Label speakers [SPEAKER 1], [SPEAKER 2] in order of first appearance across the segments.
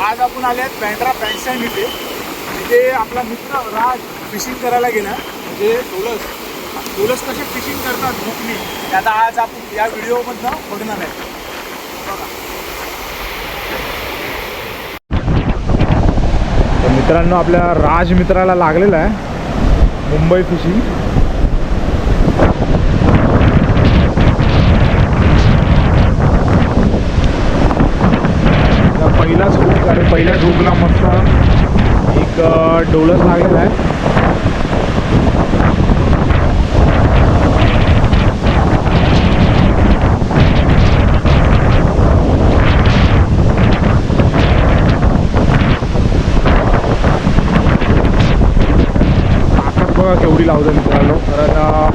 [SPEAKER 1] आज आपण आले आहेत बँड्रा पॅन्सॅन्ड इथे. तिथे आपला मित्र राज फिशिंग करायला गेला. म्हणजे डोलस डोलस कसे फिशिंग करतात मुकली आता आज आपण या व्हिडिओमधनं बघणार आहे. मित्रांनो आपल्या राज मित्राला लागलेला आहे मुंबई फिशिंग आता पहिलाच हुक आणि पहिल्या हुकला मस्त एक अ, डोलस आहे ताकद बघा केवढी लावतो मित्रांनो. कारण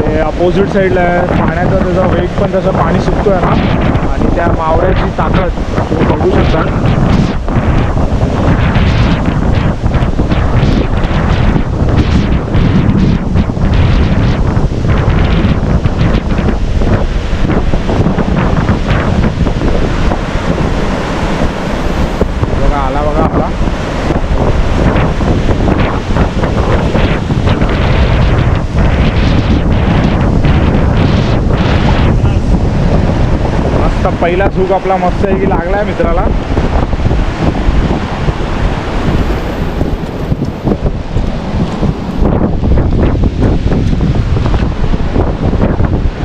[SPEAKER 1] ते अपोजिट साईडला आहे. पाण्याचा त्याचा वेग पण तसं पाणी सुटतो आहे ना. आणि त्या मावळ्याची ताकद तुम्ही बघू शकता बघा आला बघा आपला पहिला सूक आपला मस्त आहे की लागलाय मित्राला.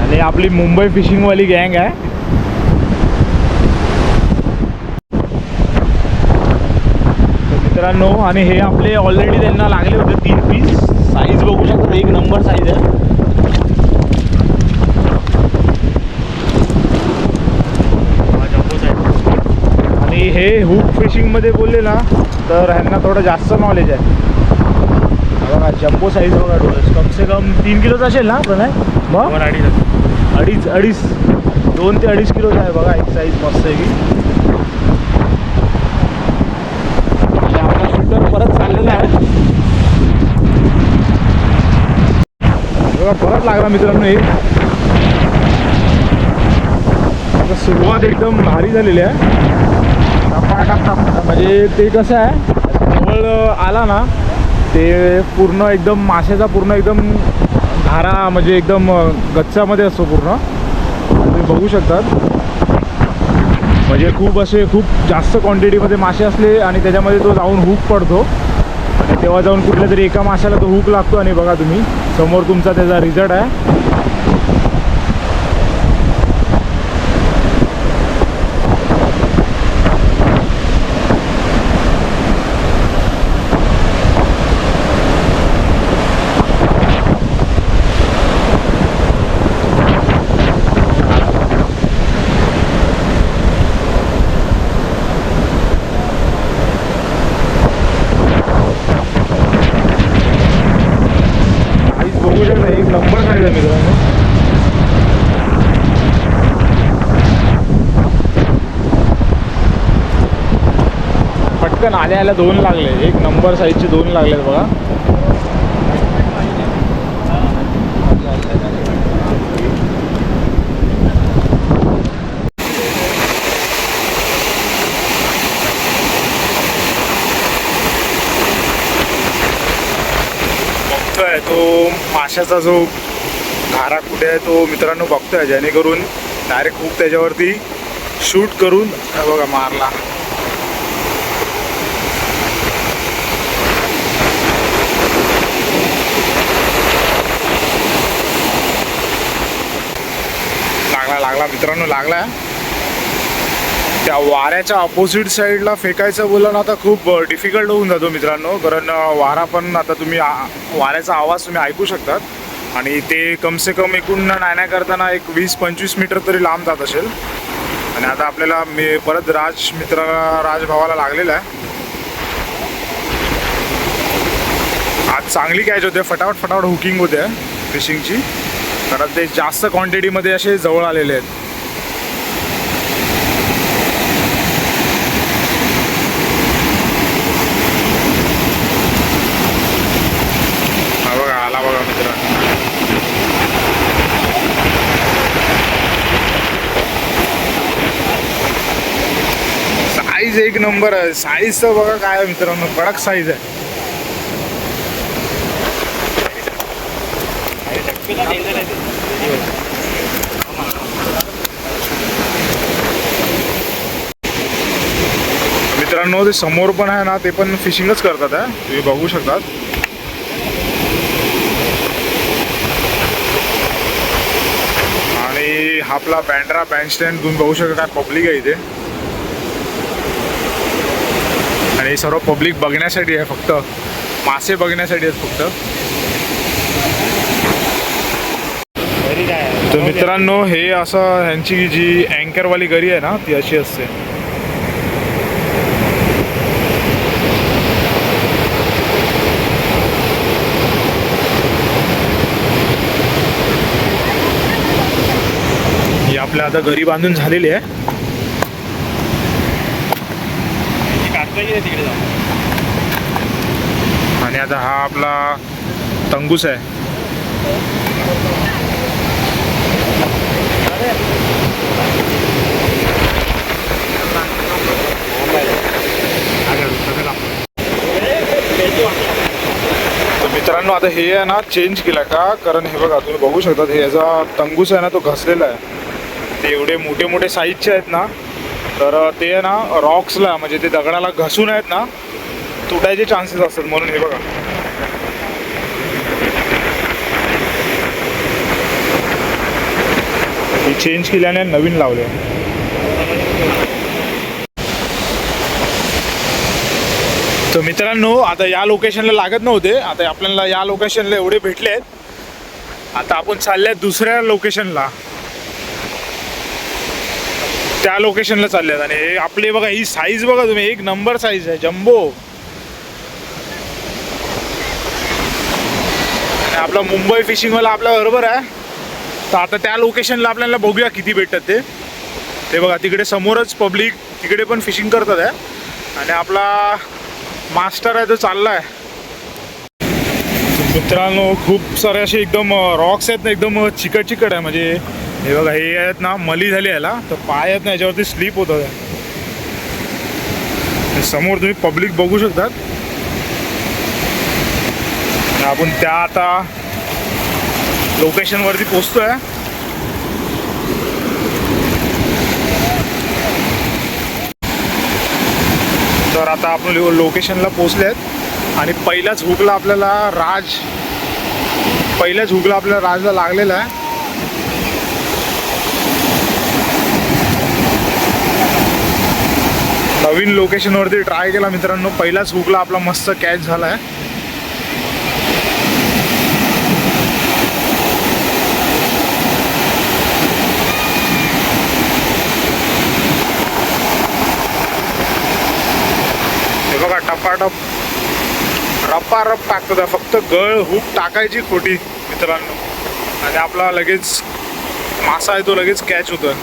[SPEAKER 1] आणि आपली मुंबई फिशिंगवाली गँग आहे. तर मित्रांनो आणि हे आपले ऑलरेडी त्यांना लागले होते तीन पीस साईज बघू शकता एक नंबर साईज आहे आणि हे हुक फिशिंगमध्ये बोलले ना तर ह्यांना थोडं जास्त नॉलेज आहे. बघा जम्बो साईज बघा कम से कम तीन किलोचा असेल ना प्रणय मग? अडीच अडीच दोन ते अडीच किलोचा आहे बघा एक साईज मस्त आहे की आपला शूटर परत चाललेला आहे. बघा परत लागला मित्रांनो एक. सुरुवात एकदम भारी झालेली आहे. म्हणजे ते कसं आहे जवळ आला ना ते पूर्ण एकदम माशाचा पूर्ण एकदम धारा म्हणजे एकदम गच्चामध्ये असतो पूर्ण. तुम्ही बघू शकतात. म्हणजे खूप असे खूप जास्त क्वांटिटीमध्ये मासे असले आणि त्याच्यामध्ये तो जाऊन हुक पडतो. आणि तेव्हा जाऊन कुठल्या तरी एका माशाला तो हुक लागतो आणि बघा तुम्ही समोर तुमचा त्याचा रिझल्ट आहे. बघू शकता एक नंबर साईज आहे मित्रांनो. पटकन आल्या आल्या दोन लागले एक नंबर साईजचे दोन लागलेत बघा. आहे तो माशाचा जो घारा कुठे आहे तो मित्रांनो बघतोय जेणेकरून डायरेक्ट खूप त्याच्यावरती शूट करून बघा मारला. लागला लागला मित्रांनो लागला. त्या वाऱ्याच्या अपोजिट साईडला फेकायचं बोललं ना आता खूप डिफिकल्ट होऊन जातो मित्रांनो. कारण वारा पण आता तुम्ही आ- वाऱ्याचा आवाज तुम्ही ऐकू शकतात. आणि ते कमसे कम एकूण नाही नाही करताना एक वीस पंचवीस मीटर तरी लांब जात असेल. आणि आता आपल्याला मी परत राज मित्राला राजभावाला लागलेला आहे. आज चांगली कॅच होते. फटाफट फटाफट हुकिंग होते फिशिंगची कारण ते जास्त क्वांटिटीमध्ये असे जवळ आलेले आहेत. मित्रांनो. साईज एक नंबर आहे. साईजचं बघा काय मित्रांनो. कडक साईज आहे. मित्रांनो ते समोर पण आहे ना ते पण फिशिंगच करतात तुम्ही बघू शकतात. आपला बँड्रा बँड स्टँड तुम्ही बघू शकता काय पब्लिक आहे इथे. आणि सर्व पब्लिक बघण्यासाठी आहे फक्त. मासे बघण्यासाठी आहेत फक्त. तर मित्रांनो हे असं ह्यांची जी अँकरवाली गरी आहे ना ती अशी असते. आपल्या आता घरी बांधून झालेली आहे. आणि आता हा आपला तंगूस आहे. तर मित्रांनो आता हे आहे ना चेंज केलं का? कारण हे बघा तुम्ही बघू शकता हे याचा तंगूस आहे ना तो घसलेला आहे. ते एवढे मोठे मोठे साईजचे आहेत ना तर ते आहे ना रॉक्सला म्हणजे ते दगडाला घसून आहेत ना तुटायचे चान्सेस असतात म्हणून हे बघा. हे चेंज केल्याने नवीन लावले. तर मित्रांनो आता या लोकेशनला लागत नव्हते. आता आपल्याला या लोकेशनला एवढे भेटले आहेत. आता आपण चालले दुसऱ्या लोकेशनला त्या लोकेशनला चालल्यात. आहेत आणि आपले बघा ही साईज बघा तुम्ही एक नंबर साईज आहे जम्बो आणि आपला मुंबई फिशिंगवाला आपल्या बरोबर आहे. तर आता त्या लोकेशनला आपल्याला बघूया किती भेटतात ते. ते बघा तिकडे समोरच पब्लिक तिकडे पण फिशिंग करतात आहे आणि आपला मास्टर आहे तो चालला आहे मित्रांनो खूप सारे असे एकदम रॉक्स आहेत ना एकदम चिकट चिकट आहे. म्हणजे हे बघा हे आहेत ना मली झाली याला. तर पाय आहेत ना याच्यावरती स्लीप होत. समोर तुम्ही पब्लिक बघू शकतात. आपण त्या आता लोकेशनवरती पोचतोय. तर आता आपण लोकेशनला पोचले आहेत. आणि पहिल्याच हुकला आपल्याला राज पहिल्याच हुकला आपल्याला राजला लागलेला आहे. नवीन लोकेशनवरती ट्राय केला मित्रांनो. पहिलाच हुकला आपला मस्त कॅच झाला आहे हे बघा टपाटप. रप्पा रप टाकतो त्या फक्त गळ हुक टाकायची खोटी मित्रांनो. आणि आपला लगेच मासा आहे तो लगेच कॅच होतोय.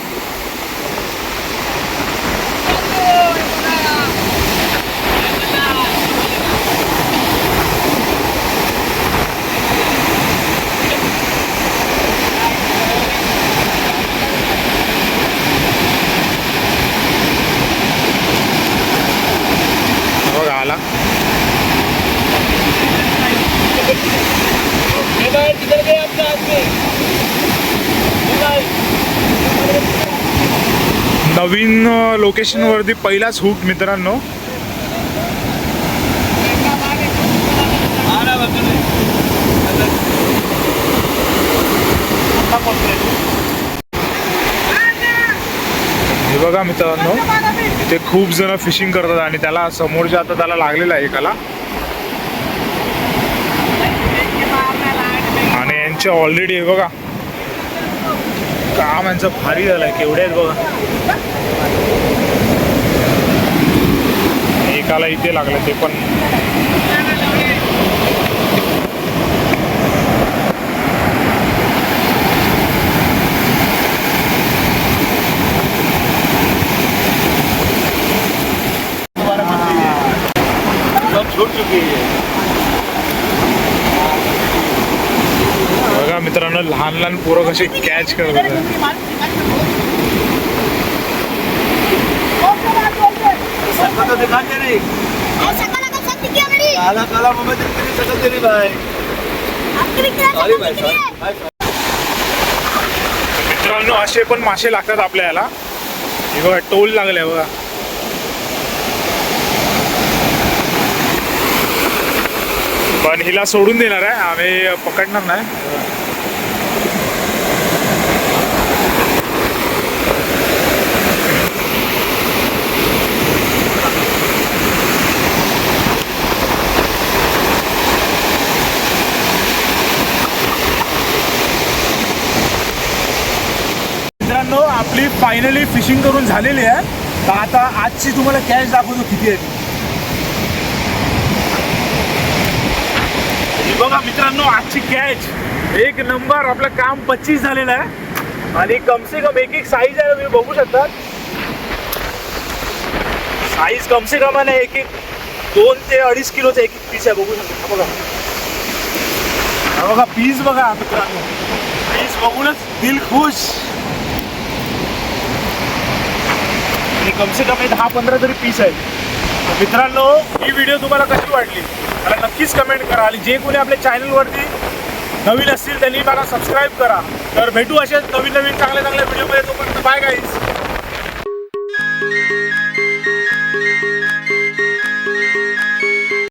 [SPEAKER 1] नवीन लोकेशनवरती पहिलाच हुक मित्रांनो. हे बघा मित्रांनो ते खूप जण फिशिंग करतात आणि त्याला समोरच्या आता त्याला लागलेला आहे एकाला. आणि यांचे ऑलरेडी हे बघा. काम यांचं भारी झालंय केवढे आहेत बघा. एकाला इथे लागलं ते पण. बघा मित्रांनो लहान लहान पोरं कसे कॅच करत
[SPEAKER 2] तो नहीं
[SPEAKER 3] कला
[SPEAKER 2] काला भाई.
[SPEAKER 1] मित्रांनो असे पण मासे लागतात आपल्याला. हे बघा टोल लागले बघा. पण हिला सोडून देणार आहे. आम्ही पकडणार नाही मित्रांनो आपली फायनली फिशिंग करून झालेली आहे. तर आता आजची तुम्हाला कॅश दाखवतो किती आहे बघा मित्रांनो आजची कॅच एक नंबर आपलं काम पच्चीस झालेलं आहे. आणि कमसे कम एक एक साईज आहे तुम्ही बघू शकता. साईज कमसे कम आहे एक एक दोन ते अडीच किलोचा एक एक पीस आहे बघू शकता. बघा. बघा पीस बघा मित्रांनो. पीस बघूनच दिल खुश. कमसे कम हे दहा पंधरा तरी पीस आहेत. मित्रांनो ही व्हिडिओ तुम्हाला कशी वाटली? मला नक्कीच कमेंट करा. आणि जे कोणी आपल्या चॅनलवरती नवीन असतील त्यांनी मला सबस्क्राईब करा. तर भेटू असे नवीन नवीन चांगल्या चांगल्या व्हिडिओमध्ये तोपर्यंत बाय गाईज